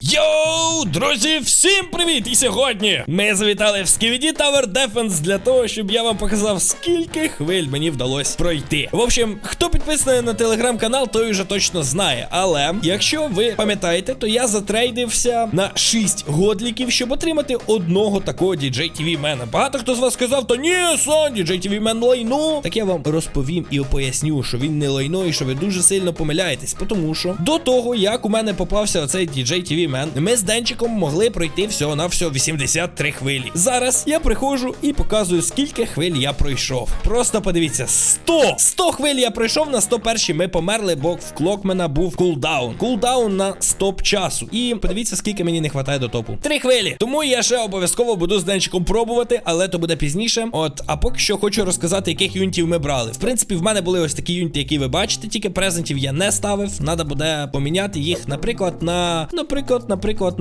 Yo! Друзі, всім привіт! І сьогодні ми завітали в Сківіді Tower Defense для того, щоб я вам показав, скільки хвиль мені вдалося пройти. В общем, хто підписаний на телеграм-канал, той вже точно знає. Але якщо ви пам'ятаєте, то я затрейдився на 6 годліків, щоб отримати одного такого DJ TV мена. Багато хто з вас сказав, то ні, сон, DJ TV мен лайно. Так я вам розповім і поясню, що він не лайно і що ви дуже сильно помиляєтесь. Тому що до того, як у мене попався оцей DJ TV мен, ми з Денчиком могли пройти всього на всього 83 хвилі. Зараз я приходжу і показую, скільки хвиль я пройшов. Просто подивіться, 100! 100 хвиль я пройшов, на 101 ми померли, бо в Клокмена був кулдаун. Кулдаун на стоп часу. І подивіться, скільки мені не вистачає до топу. Три хвилі. Тому я ще обов'язково буду з Денчиком пробувати, але то буде пізніше. От, а поки що хочу розказати, яких юнітів ми брали. В принципі, в мене були ось такі юніти, які ви бачите, тільки презентів я не ставив. Надо буде поміняти їх, наприклад, на. Наприклад, наприклад, наприклад,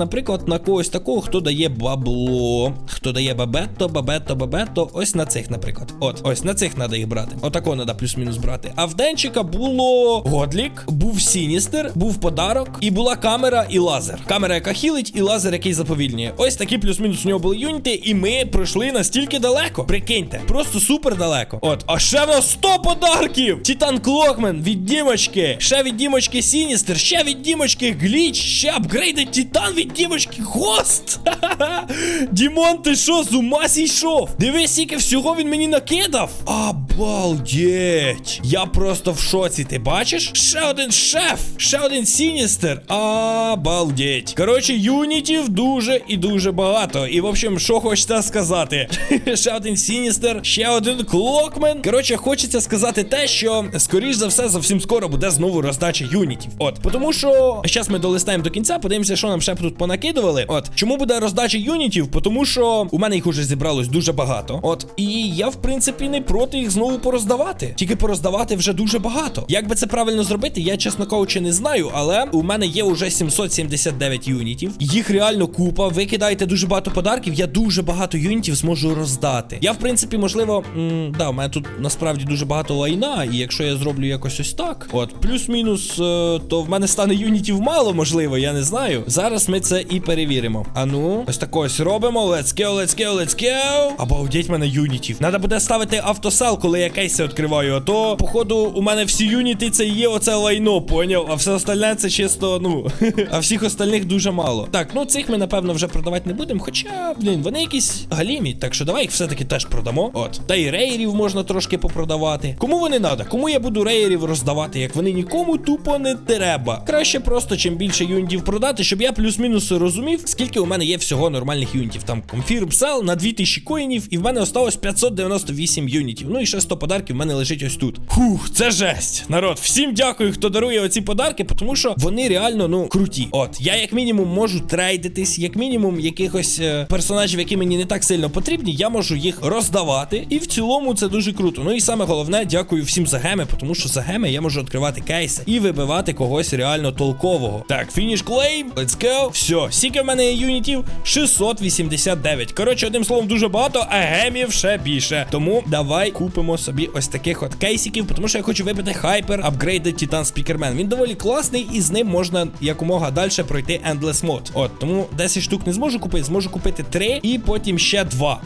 на когось такого, хто дає бабло. Хто дає бабетто, бабетто, бабетто. Ось на цих, наприклад. От, ось на цих треба їх брати. Отако треба плюс-мінус брати. А в Денчика було Годлік, був Сіністер, був подарок, і була камера і лазер. Камера, яка хілить, і лазер, який заповільнює. Ось такі плюс-мінус у нього були юніти, і ми пройшли настільки далеко. Прикиньте, просто супер далеко. От, а ще в нас 100 подарків! Титан Клокмен від Дімочки, ще від Дімочки Сіністер, ще від Дімочки Гліч, ще апгрейдед Титан від Дімочки Гост. Ха-ха-ха. Дімон, ти що, з ума зійшов? Дивись, скільки всього він мені накидав. Обалдеть. Я просто в шоці. Ти бачиш? Ще один шеф, ще один Сіністер. Обалдеть. Коротше, юнітів дуже і дуже багато. І, в общем, що хочеться сказати? ще один Сіністер, ще один Клокмен. Коротше, хочеться сказати те, що скоріш за все, зовсім скоро буде знову роздача юнітів. От, тому що зараз ми долистаємо до кінця, подивимося, що нам ще тут понакидували. От, чому буде роздача юнітів? Тому що у мене їх уже зібралось дуже багато. От, і я, в принципі, не проти їх знову пороздавати. Тільки пороздавати вже дуже багато. Як би це правильно зробити, я чесно кажучи, не знаю, але у мене є уже 779 юнітів. Їх реально купа. Ви кидаєте дуже багато подарків. Я дуже багато юнітів зможу роздати. Я, в принципі, можливо, м да, у мене тут насправді дуже багато лайна, і якщо я зроблю якось ось так, от, плюс-мінус, е, то в мене стане юнітів мало, можливо, я не знаю. Зараз ми це і перевіримо. А ну, ось тако ось робимо. Let's go, let's go, let's go. Обалдеть мене юнітів. Надо буде ставити автосел, коли я кейси відкриваю. А то, походу, у мене всі юніти це є оце лайно, поняв? А все остальне це чисто, ну. а всіх остальних дуже мало. Так, ну цих ми, напевно, вже продавати не будемо. Хоча, блін, вони якісь галімі. Так що давай їх все-таки теж продамо. От. Та й рейерів можна трошки попродавати. Кому вони треба? Кому я буду рейерів роздавати, як вони нікому тупо не треба. Краще просто чим більше юнітів продати, щоб я плюс-мінус розумів, скільки у мене є всього нормальних юнітів. Там Confirm Sell на 2000 коїнів, і в мене осталось 598 юнітів. Ну і ще 100 подарків в мене лежить ось тут. Фух, це жесть. Народ, всім дякую, хто дарує оці подарки, тому що вони реально ну круті. От, я як мінімум можу трейдитись, як мінімум якихось е, персонажів, які мені не так сильно потрібні, я можу їх роздавати. І в цілому це дуже круто. Ну і саме головне, дякую всім за геми, тому що за геми я можу відкривати кейси і вибивати когось реально толкового. Так, фініш клейм, let's go. Все, скільки в мене юнітів? 689. Коротше, одним словом, дуже багато, а гемів ще більше. Тому давай купимо собі ось таких от кейсиків, тому що я хочу вибити хайпер апгрейди Титан Спікермен. Він доволі класний, і з ним можна якомога далі пройти Endless Mode. От, тому 10 штук не зможу купити, зможу купити 3 і потім ще 2.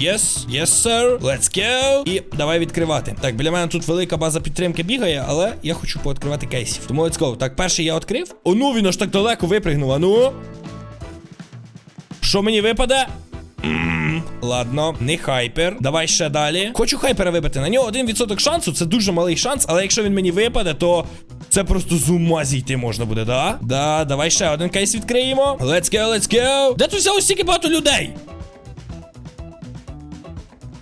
Yes, yes, sir. Let's go. І давай відкривати. Так, біля мене тут велика база підтримки бігає, але я хочу пооткривати кейсів. Тому let's go. Так, перший я відкрив. О, ну він аж так далеко випригнув. А ну. Що мені випаде? Ладно, не хайпер. Давай ще далі. Хочу хайпера вибити. На нього 1% шансу, це дуже малий шанс, але якщо він мені випаде, то це просто з ума зійти можна буде, да? Да, давай ще один кейс відкриємо. Let's go, let's go. Де тут взялось стільки багато людей?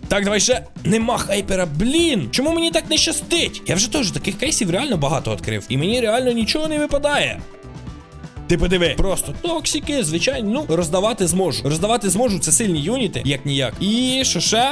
Так, давай ще. Нема хайпера, блін. Чому мені так не щастить? Я вже теж таких кейсів реально багато відкрив. І мені реально нічого не випадає. Ти подиви, просто токсики, звичайно, ну, роздавати зможу. Роздавати зможу, це сильні юніти, як ніяк. І що ще?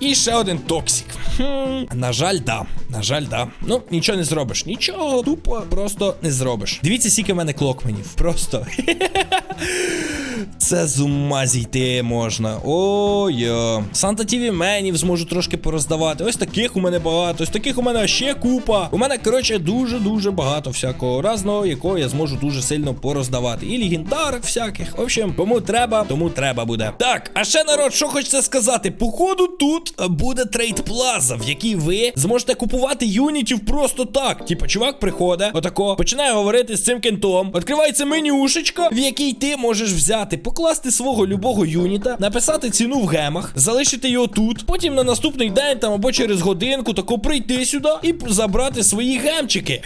І ще один токсик. Хм, на жаль, да. На жаль, да. Ну, нічого не зробиш. Нічого тупо просто не зробиш. Дивіться, скільки в мене клокменів. Просто. Це з ума зійти можна. Ой-о. Санта Тіві менів зможу трошки пороздавати. Ось таких у мене багато, ось таких у мене ще купа. У мене, коротше, дуже-дуже багато всякого разного, якого я зможу дуже сильно пороздавати. І легендарок всяких. В общем, кому треба, тому треба буде. Так, а ще народ, що хочеться сказати? Походу, тут буде трейд плаза, в якій ви зможете купувати юнітів просто так. Типа, чувак приходить, отако, починає говорити з цим кентом. Відкривається менюшечка, в якій ти можеш взяти, покласти свого любого юніта, написати ціну в гемах, залишити його тут. Потім на наступний день там або через годинку тако прийти сюди і забрати свої гемчики.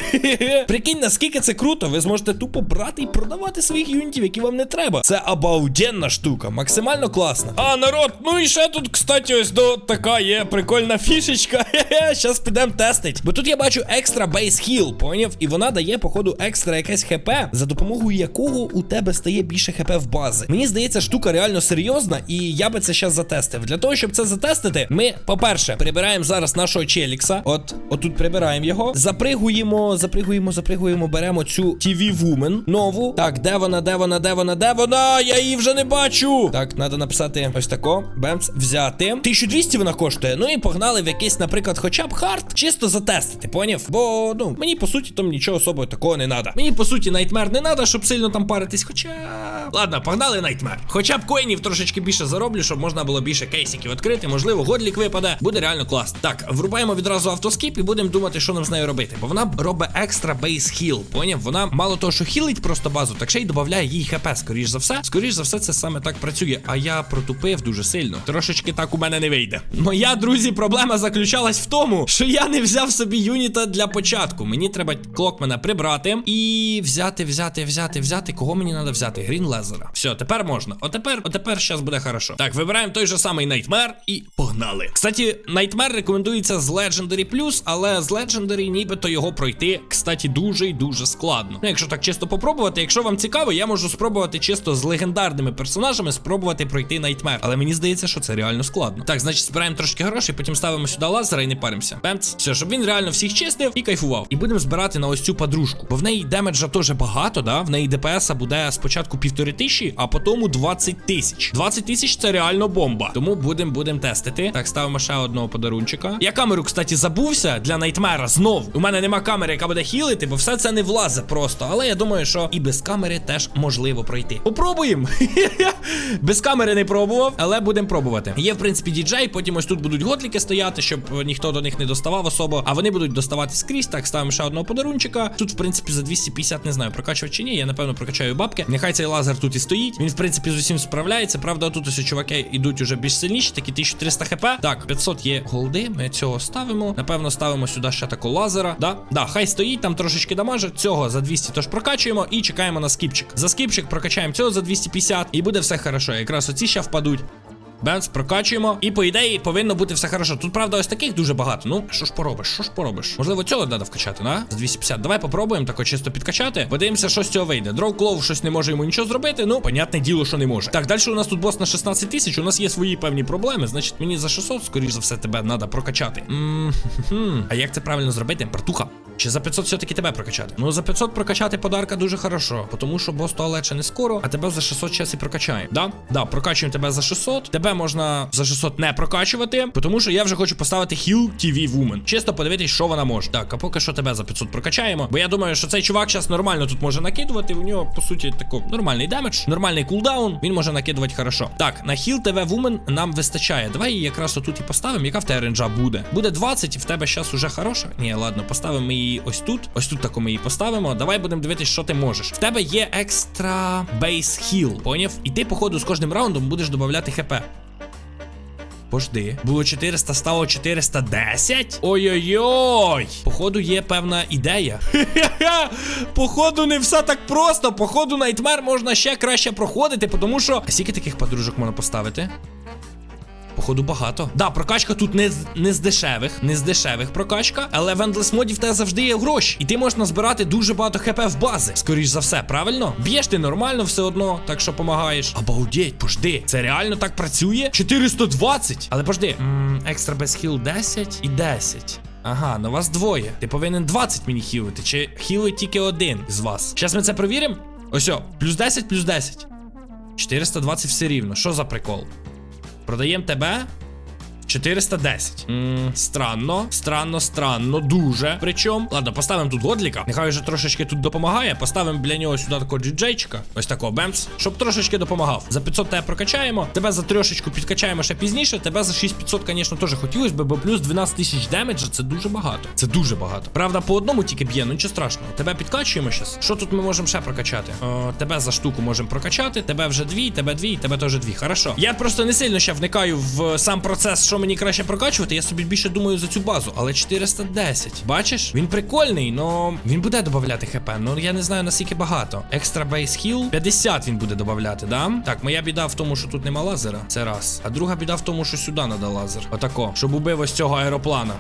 Прикинь, наскільки це круто, ви зможете тупо брати і продавати своїх юнітів, які вам не треба. Це обалденна штука, максимально класна. А народ, ну і ще тут, кстати, ось до така є прикольна фішечка. Щас підемо тестить. Бо тут я бачу екстра бейс хіл, поняв? І вона дає, походу, екстра якесь хп, за допомогою якого у тебе стає більше хп в бази. Мені здається, штука реально серйозна, і я би це щас затестив. Для того, щоб це затестити, ми, по-перше, прибираємо зараз нашого челікса. От, отут прибираємо його. Запригуємо, запригуємо, запригуємо, беремо цю TV Woman нову. Так, де вона, де вона, де вона, де вона? Я її вже не бачу. Так, треба написати ось тако. Бемц, взяти. 1200 вона коштує. Ну і погнали в якийсь, наприклад, хоча б хард, чисто затестити, поняв? Бо, ну, мені по суті там нічого особо такого не треба. Мені по суті найтмер не треба, щоб сильно там паритись. Хоча. Ладно, погнали найтмер. Хоча б коїнів трошечки більше зароблю, щоб можна було більше кейсиків відкрити. Можливо, годлік випаде. Буде реально класно. Так, врубаємо відразу автоскіп і будемо думати, що нам з нею робити. Бо вона робить екстра бейс хіл. Поняв? Вона мало того, що хілить просто базу, так ще й додає їй хп. Скоріш за все. Скоріш за все, це саме так працює. А я протупив дуже сильно. Трошечки так у мене не вийде. Моя, друзі, проблема заключалась в тому, що я не взяв собі юніта для початку. Мені треба клокмена прибрати і взяти, взяти, взяти, взяти. Кого мені треба взяти? Грін Лезера. Все, тепер можна. Отепер, отепер щас буде хорошо. Так, вибираємо той же самий Nightmare і погнали. Кстати, Nightmare рекомендується з Legendary Plus, але з Legendary нібито його пройти, кстати, дуже і дуже складно. Ну, якщо так чисто попробувати, якщо вам цікаво, я можу спробувати чисто з легендарними персонажами спробувати пройти Nightmare. Але мені здається, що це реально складно. Так, значить, збираємо трошки грошей, потім ставимо сюди лазера і не паримося. Пемц. Все, щоб він реально всіх чистив і кайфував. І будемо збирати на ось цю подружку. Бо в неї демеджа теж багато, да? В неї ДПСа буде спочатку півтори тисячі, а потім 20 тисяч. 20 тисяч це реально бомба. Тому будемо будемо тестити. Так, ставимо ще одного подарунчика. Я камеру, кстати, забувся для Найтмера знов. У мене нема камери, яка буде хілити, бо все це не влазить просто. Але я думаю, що і без камери теж можливо пройти. Попробуємо. без камери не пробував, але будемо пробувати. Є, в принципі, діджей, потім ось тут будуть готліки стояти, щоб ніхто до них не доставав особо. А вони будуть доставати скрізь. Так, ставимо ще одного подарунчика. Тут, в принципі, за 250 не знаю, прокачувати чи ні. Я напевно прокачаю бабки. Нехай цей лазер тут і стоїть. Він, в принципі, з усім справляється. Правда, тут ось чуваки йдуть уже більш сильніші, такі 1300 хп. Так, 500 є голди. Ми цього ставимо. Напевно, ставимо сюди ще такого лазера. Да, да, хай стоїть, там трошечки дамажить. Цього за 200 тож прокачуємо і чекаємо на скіпчик. За скіпчик прокачаємо цього за 250 і буде все хорошо. Якраз оці ще впадуть. Бенц, прокачуємо. І по ідеї повинно бути все хорошо. Тут, правда, ось таких дуже багато. Ну, що ж поробиш? Що ж поробиш? Можливо, цього треба вкачати, да? За 250. Давай попробуємо тако чисто підкачати. Подивимося, що з цього вийде. Дров Клоу щось не може йому нічого зробити. Ну, понятне діло, що не може. Так, далі у нас тут бос на 16 тисяч. У нас є свої певні проблеми. Значить, мені за 600, скоріш за все, тебе треба прокачати. М-м-м. А як це правильно зробити? Братуха. Чи за 500 все-таки тебе прокачати? Ну за 500 прокачати подарка дуже хорошо, тому що бос туалет не скоро, а тебе за 600 час і прокачаємо. Да? Да, прокачуємо тебе за 600. Тебе можна за 600 не прокачувати, тому що я вже хочу поставити Heal TV Woman. Чисто подивитись, що вона може. Так, а поки що тебе за 500 прокачаємо. Бо я думаю, що цей чувак зараз нормально тут може накидувати. У нього, по суті, тако нормальний демедж, нормальний кулдаун. Він може накидувати хорошо. Так, на Heal TV Woman нам вистачає. Давай її якраз отут і поставимо. Яка в тебе ренджа буде? Буде 20, і в тебе зараз уже хороша. Ні, ладно, поставимо її ось тут. Ось тут таку ми її поставимо. Давай будемо дивитися, що ти можеш. В тебе є екстра бейс хіл, поняв? І ти, походу, з кожним раундом будеш додавати хп. Пожди. Було 400, стало 410. Ой-ой-ой. Походу, є певна ідея. Походу, не все так просто. Походу, Найтмер можна ще краще проходити, тому що. Скільки таких подружок можна поставити? Походу багато. Да, прокачка тут не з не з дешевих, не з дешевих прокачка, але в Endless моді в тебе завжди є гроші. І ти можеш назбирати дуже багато хп в бази. Скоріш за все, правильно? Б'єш ти нормально все одно, так що помагаєш. Обалдеть, пожди. Це реально так працює? 420. Але пожди. М, Екстра без хіл 10 і 10. Ага, на вас двоє. Ти повинен 20 мені хілити, чи хілить тільки один з вас. Зараз ми це провіримо. Ось, о, плюс 10, плюс 10. 420 все рівно. Що за прикол? Продаємо тебе. 410. Ммм, странно, странно, странно, дуже. Причому, ладно, поставимо тут годліка. Нехай вже трошечки тут допомагає. Поставимо для нього сюди такого джиджейчика. Ось такого бемс, щоб трошечки допомагав. За 500 тебе прокачаємо. Тебе за трошечку підкачаємо ще пізніше. Тебе за 6500, звісно, теж хотілося б, бо плюс 12 тисяч демеджа це дуже багато. Це дуже багато. Правда, по одному тільки б'є, ну нічого страшного. Тебе підкачуємо щас. Що тут ми можемо ще прокачати? О, тебе за штуку можемо прокачати. Тебе вже дві, тебе дві, тебе теж дві. Хорошо. Я просто не сильно ще вникаю в сам процес, що мені краще прокачувати. Я собі більше думаю за цю базу. Але 410. Бачиш? Він прикольний, но він буде додавати хп. Ну я не знаю наскільки багато. Екстра бейс хіл 50 він буде додавати, да? Так, моя біда в тому, що тут нема лазера. Це раз. А друга біда в тому, що сюди треба лазер. Отако, щоб убив ось цього аероплана.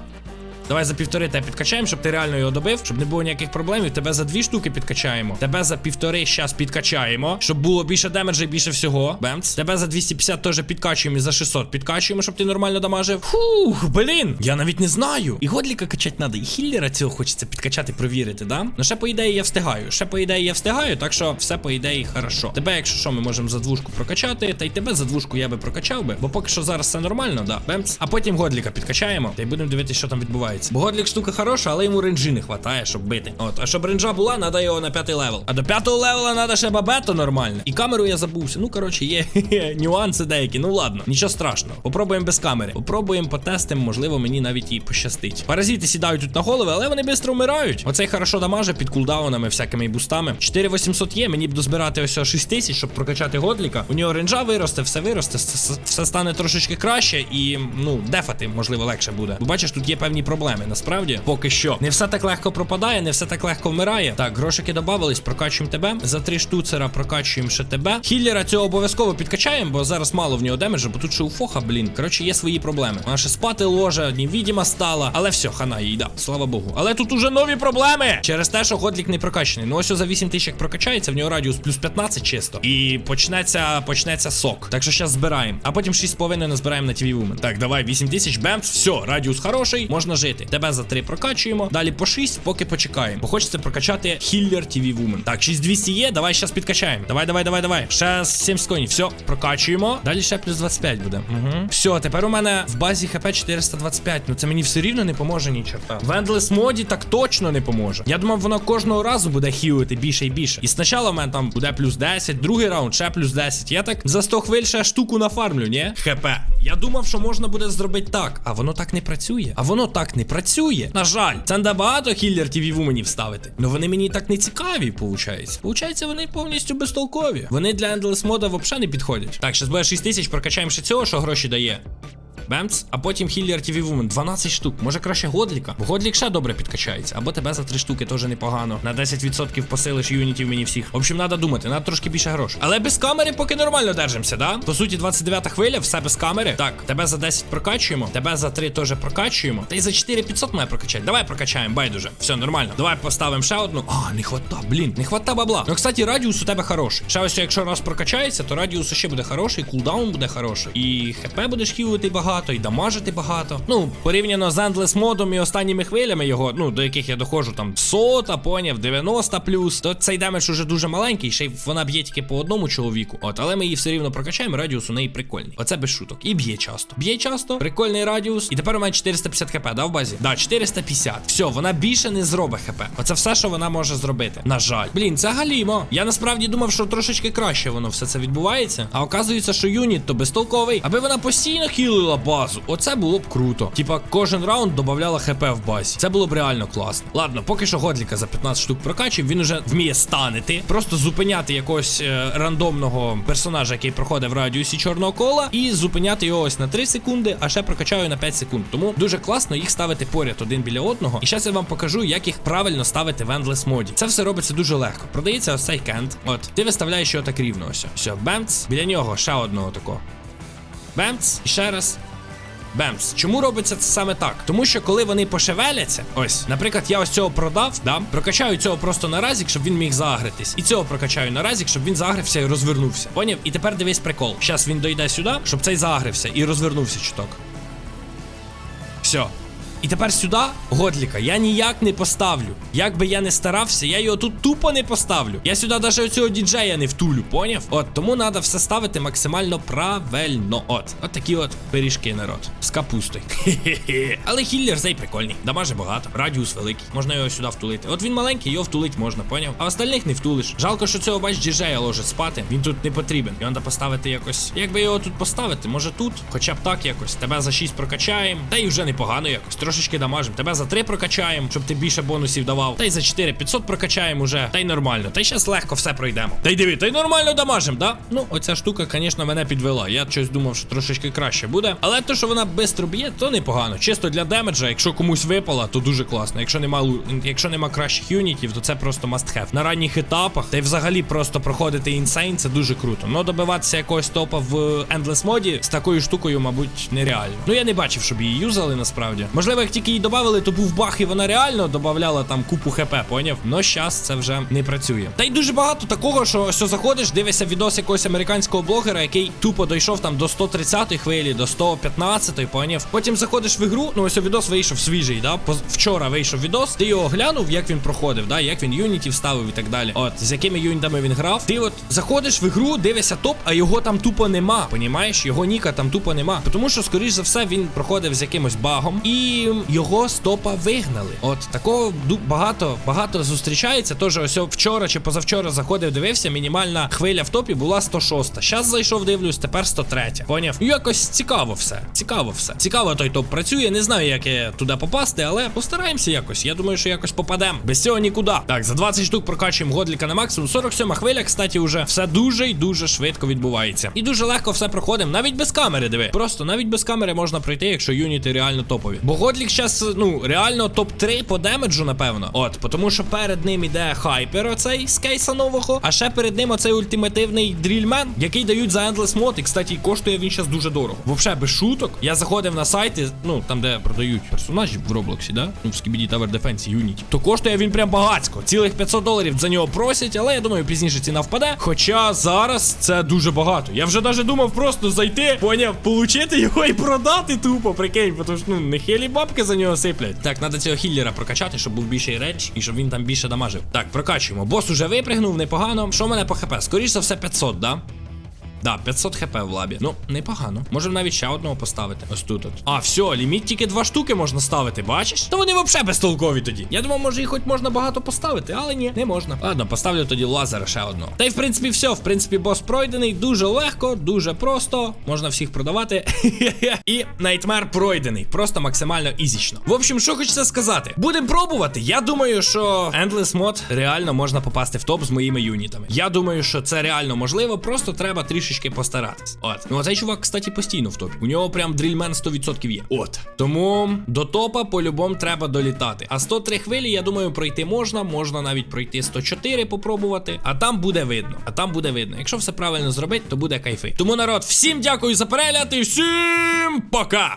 Давай за півтори тебе підкачаємо, щоб ти реально його добив, щоб не було ніяких проблемів. Тебе за дві штуки підкачаємо. Тебе за півтори щас підкачаємо, щоб було більше демеджа і більше всього. Бемц. Тебе за 250 теж підкачуємо і за 600 підкачуємо, щоб ти нормально дамажив. Фух, блін. Я навіть не знаю. І годліка качати треба, і хіллера цього хочеться підкачати, провірити, да? Ну ще по ідеї я встигаю. Ще по ідеї я встигаю, так що все по ідеї хорошо. Тебе, якщо що, ми можемо за двушку прокачати, та й тебе за двушку я би прокачав би, бо поки що зараз все нормально, да. Бемц. А потім годліка підкачаємо, та й будемо дивитися, що там відбувається. Бо годлік штука хороша, але йому ренджі не вистачає, щоб бити. От, а щоб ренджа була, треба його на п'ятий левел. А до п'ятого левела треба ще бабето нормальне. І камеру я забувся. Ну коротше, є нюанси деякі. Ну ладно, нічого страшного. Попробуємо без камери. Попробуємо, потестимо, можливо, мені навіть і пощастить. Паразити сідають тут на голови, але вони швидко вмирають. Оцей хорошо дамаже під кулдаунами, всякими бустами. 4800 є, мені б дозбирати ось 6000, щоб прокачати годліка. У нього ренджа виросте, все виросте, все стане трошечки краще і ну, дефати, можливо, легше буде. Бо бачиш, тут є певні проблеми. Насправді, поки що. Не все так легко пропадає, не все так легко вмирає. Так, грошики додавались, прокачуємо тебе. За три штуцера прокачуємо ще тебе. Хіллера цього обов'язково підкачаємо, бо зараз мало в нього демеджа, бо тут ще у Фоха, блін. Коротше, є свої проблеми. Вона ще спати ложе, невідіма стала. Але все, хана їй, да. Слава Богу. Але тут уже нові проблеми. Через те, що годлік не прокачаний. Ну ось за 8 тисяч як прокачається, в нього радіус плюс 15 чисто. І почнеться, почнеться сок. Так що зараз збираємо. А потім 6,5 назбираємо на TV Woman. Так, давай, 8 тисяч, бемс, все, радіус хороший, можна жити. Тебе за 3 прокачуємо. Далі по 6, поки почекаємо. Бо хочеться прокачати Хіллер TV Woman. Так, 6200 є, давай зараз підкачаємо. Давай, давай, давай, давай. Ще 7 секунд. Все, прокачуємо. Далі ще плюс 25 буде. Угу. Все, тепер у мене в базі хп 425. Ну це мені все рівно не поможе ні черта. В Endless моді так точно не поможе. Я думав, воно кожного разу буде хілити більше і більше. І спочатку в мене там буде плюс 10, другий раунд ще плюс 10. Я так за 100 хвиль ще штуку нафармлю, ні? ХП. Я думав, що можна буде зробити так, а воно так не працює. А воно так не працює. На жаль, це набагато хіллер TV вуменів ставити. Ну вони мені так не цікаві, получається. Получається, вони повністю безтолкові. Вони для Endless мода взагалі не підходять. Так, зараз буде 6 тисяч, прокачаємо ще цього, що гроші дає. Бемц, а потім Хіллер TV Woman 12 штук. Може краще Годліка? Бо Годлік ще добре підкачається. Або тебе за 3 штуки теж непогано. На 10% посилиш юнітів мені всіх. В общем, треба думати, треба трошки більше грошей. Але без камери поки нормально держимося, да? По суті, 29 хвиля, все без камери. Так, тебе за 10 прокачуємо, тебе за 3 теж прокачуємо. Та й за 4500 має прокачати. Давай прокачаємо, байдуже. Все нормально. Давай поставимо ще одну. А, не хвата, блін, не хвата бабла. Ну, кстати, радіус у тебе хороший. Ще ось, якщо раз прокачається, то радіус ще буде хороший, кулдаун буде хороший. І хп будеш хілити багато, і дамажити багато. Ну, порівняно з Endless модом і останніми хвилями його, ну, до яких я доходжу там сота, поняв, 90 плюс, то цей демедж уже дуже маленький, ще й вона б'є тільки по одному чоловіку. От, але ми її все рівно прокачаємо, радіус у неї прикольний. Оце без шуток. І б'є часто. Б'є часто, прикольний радіус. І тепер у мене 450 хп, да, в базі? Да, 450. Все, вона більше не зробить хп. Оце все, що вона може зробити. На жаль. Блін, це галімо. Я насправді думав, що трошечки краще воно все це відбувається. А оказується, що юніт то безтолковий, аби вона постійно хілила базу. Оце було б круто. Типа, кожен раунд додавала хп в базі. Це було б реально класно. Ладно, поки що Годліка за 15 штук прокачив, він уже вміє станити, просто зупиняти якогось е, рандомного персонажа, який проходить в радіусі чорного кола, і зупиняти його ось на 3 секунди, а ще прокачаю на 5 секунд. Тому дуже класно їх ставити поряд один біля одного. І зараз я вам покажу, як їх правильно ставити в Endless моді. Це все робиться дуже легко. Продається ось цей кент. От, ти виставляєш його так рівно. Ось. Все, бемц. Біля нього ще одного такого. Бемц. І ще раз. Бемс. Чому робиться це саме так? Тому що коли вони пошевеляться, ось, наприклад, я ось цього продав, да, прокачаю цього просто на разік, щоб він міг загритись. І цього прокачаю на разік, щоб він загрився і розвернувся. Поняв? І тепер дивись прикол. Зараз він дойде сюди, щоб цей загрився і розвернувся чуток. Все. І тепер сюди Годліка я ніяк не поставлю. Як би я не старався, я його тут тупо не поставлю. Я сюди навіть оцього діджея не втулю, поняв? От тому треба все ставити максимально правильно. От, от такі от пиріжки, народ. З капустою. Хе-хе-хе. Але хіллер цей прикольний. Дамаже багато, радіус великий. Можна його сюди втулити. От він маленький, його втулить можна, поняв? А остальних не втулиш. Жалко, що цього бач діджея ложить спати. Він тут не потрібен. Його треба поставити якось. Як би його тут поставити? Може тут? Хоча б так якось. Тебе за 6 прокачаємо. Та й вже непогано якось. Трошечки дамажимо. Тебе за 3 прокачаємо, щоб ти більше бонусів давав. Та й за 4 500 прокачаємо уже. Та й нормально. Та й зараз легко все пройдемо. Та й диви, та й нормально дамажим, да? Ну, оця штука, звісно, мене підвела. Я щось думав, що трошечки краще буде. Але те, що вона швидко б'є, то непогано. Чисто для демеджа, якщо комусь випала, то дуже класно. Якщо нема якщо нема кращих юнітів, то це просто must have. На ранніх етапах, та й взагалі просто проходити інсейн, це дуже круто. Ну добиватися якогось топа в Endless моді з такою штукою, мабуть, нереально. Ну я не бачив, щоб її юзали насправді. Можливо, як тільки її додавали, то був баг, і вона реально додавала там купу хп, поняв? Но щас це вже не працює. Та й дуже багато такого, що ось заходиш, дивишся відос якогось американського блогера, який тупо дійшов там до 130-ї хвилі, до 115-ї, поняв. Потім заходиш в ігру, ну ось відос вийшов свіжий, да? Вчора вийшов відос, ти його глянув, як він проходив, да, як він юнітів ставив і так далі. От, з якими юнітами він грав. Ти от заходиш в ігру, дивишся топ, а його там тупо нема. Понімаєш? Його ніка там тупо нема. Тому що, скоріш за все, він проходив з якимось багом, і його з топа вигнали. От такого багато, багато зустрічається. Тож ось вчора чи позавчора заходив, дивився, мінімальна хвиля в топі була 106. Щас зайшов, дивлюсь, тепер 103. Поняв? Якось цікаво все. Цікаво все. Цікаво той топ працює. Не знаю, як я туди попасти, але постараємося якось. Я думаю, що якось попадемо. Без цього нікуди. Так, за 20 штук прокачуємо годліка на максимум. 47 хвиля, кстати, уже все дуже і дуже швидко відбувається. І дуже легко все проходимо, навіть без камери, диви. Просто навіть без камери можна пройти, якщо юніти реально топові. Бо годлік зараз, ну, реально топ-3 по демеджу, напевно. От, тому що перед ним іде хайпер, оцей з кейса нового, а ще перед ним оцей ультимативний дрільмен, який дають за Endless Mod. І, кстати, коштує він зараз дуже дорого. Вообще, без шуток. Я заходив на сайти, ну там, де продають персонажів в Роблоксі, да? Ну, в Skibidi Tower Defense Unity. То коштує він прям багацько. Цілих 500 доларів за нього просять, але я думаю, пізніше ціна впаде. Хоча зараз це дуже багато. Я вже навіть думав просто зайти, поняв, получити його і продати тупо, прикинь, тому що ну не хилі бабки за нього сиплять. Так, треба цього хіллера прокачати, щоб був більший рейдж і щоб він там більше дамажив. Так, прокачуємо. Бос уже випригнув, непогано. Що в мене по хп? Скоріше за все 500, да? Да, 500 хп в лабі. Ну, непогано. Можемо навіть ще одного поставити. Ось тут. От. А, все, ліміт тільки два штуки можна ставити, бачиш? То вони взагалі безтолкові тоді. Я думав, може їх хоч можна багато поставити, але ні, не можна. Ладно, поставлю тоді лазера ще одного. Та й в принципі все. В принципі, бос пройдений. Дуже легко, дуже просто. Можна всіх продавати. І Найтмер пройдений. Просто максимально ізічно. В общем, що хочеться сказати. Будемо пробувати. Я думаю, що Endless Mod реально можна попасти в топ з моїми юнітами. Я думаю, що це реально можливо, просто треба трішечки постаратись. От. Ну, а цей чувак, кстати, постійно в топі. У нього прям дрільмен 100% є. От. Тому до топа по-любому треба долітати. А 103 хвилі, я думаю, пройти можна. Можна навіть пройти 104, попробувати. А там буде видно. А там буде видно. Якщо все правильно зробити, то буде кайфи. Тому народ, всім дякую за перегляд і всім пока!